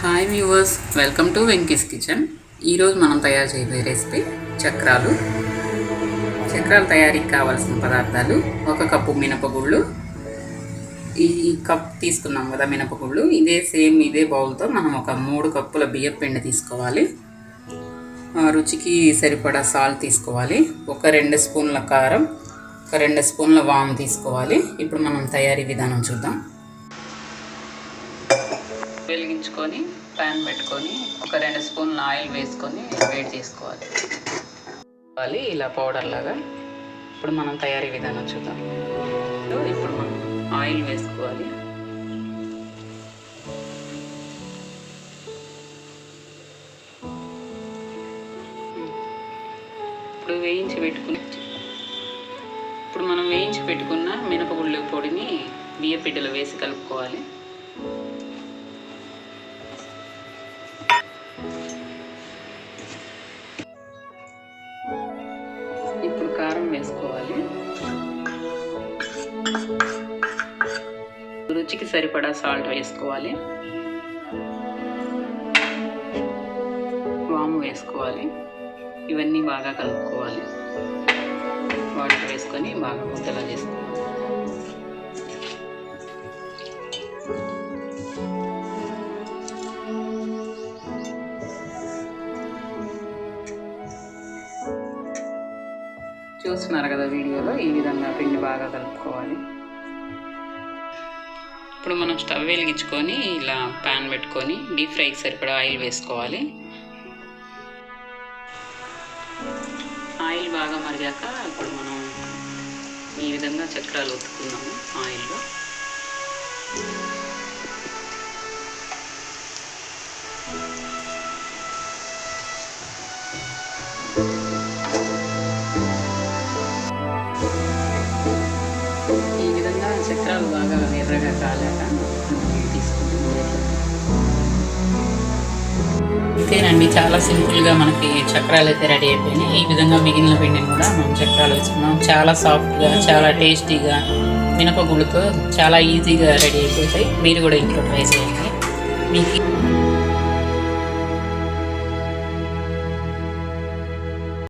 Hi viewers welcome to Venky's kitchen ఈరోజు మనం తయారు చేయబోయే రెసిపీ చక్రాలు. చక్రాల తయారీకి కావాల్సిన పదార్థాలు ఒక కప్పు మినపగుళ్ళు. ఈ కప్ తీసుకున్నాం కదా మినపగుళ్ళు. ఇదే సేమ్ ఇదే బౌల్తో మనం ఒక మూడు కప్పుల బియ్యం పిండి తీసుకోవాలి. రుచికి సరిపడా సాల్ట్ తీసుకోవాలి. ఒక రెండు స్పూన్ల కారం ఒక రెండు స్పూన్ల వాము తీసుకోవాలి. ఇప్పుడు మనం తయారీ విధానం చూద్దాం. వెలిగించుకొని ప్యాన్ పెట్టుకొని ఒక రెండు స్పూన్ల ఆయిల్ వేసుకొని వేడి చేసుకోవాలి. ఇలా పౌడర్ లాగా. ఇప్పుడు మనం తయారీ విధానం చూద్దాం. ఇప్పుడు మనం ఆయిల్ వేసుకోవాలి. ఇప్పుడు వేయించి పెట్టుకుని ఇప్పుడు మనం వేయించి పెట్టుకున్న మినపగుళ్ళు పొడిని బియ్య పిడ్డలో వేసి కలుపుకోవాలి. కారం వేసుకోవాలి. రుచికి సరిపడా సాల్ట్ వేసుకోవాలి. వాము వేసుకోవాలి. ఇవన్నీ బాగా కలుపుకోవాలి. వాటర్ వేసుకొని బాగా ముద్దలా చేసుకోవాలి. చూస్తున్నారు కదా వీడియోలో ఈ విధంగా పిండి బాగా కలుపుకోవాలి. ఇప్పుడు మనం స్టవ్ వెలిగించుకొని ఇలా ప్యాన్ పెట్టుకొని డీప్ ఫ్రైకి సరిపడా ఆయిల్ వేసుకోవాలి. ఆయిల్ బాగా మరిగాక ఇప్పుడు మనం ఈ విధంగా చక్రాలు ఒత్తుకుందాము ఆయిల్లో. విధంగా బాగా ఎర్రగా కాలాక అంతేనండి చాలా సింపుల్గా మనకి చక్రాలు అయితే రెడీ అయిపోయినాయి. ఈ విధంగా మిగిలిన పిండిని కూడా మనం చక్రాలు వేసుకున్నాం. చాలా సాఫ్ట్గా చాలా టేస్టీగా మినపగుళ్ళతో చాలా ఈజీగా రెడీ అయిపోతాయి. మీరు కూడా ఇంట్లో ట్రై చేయండి. మీకు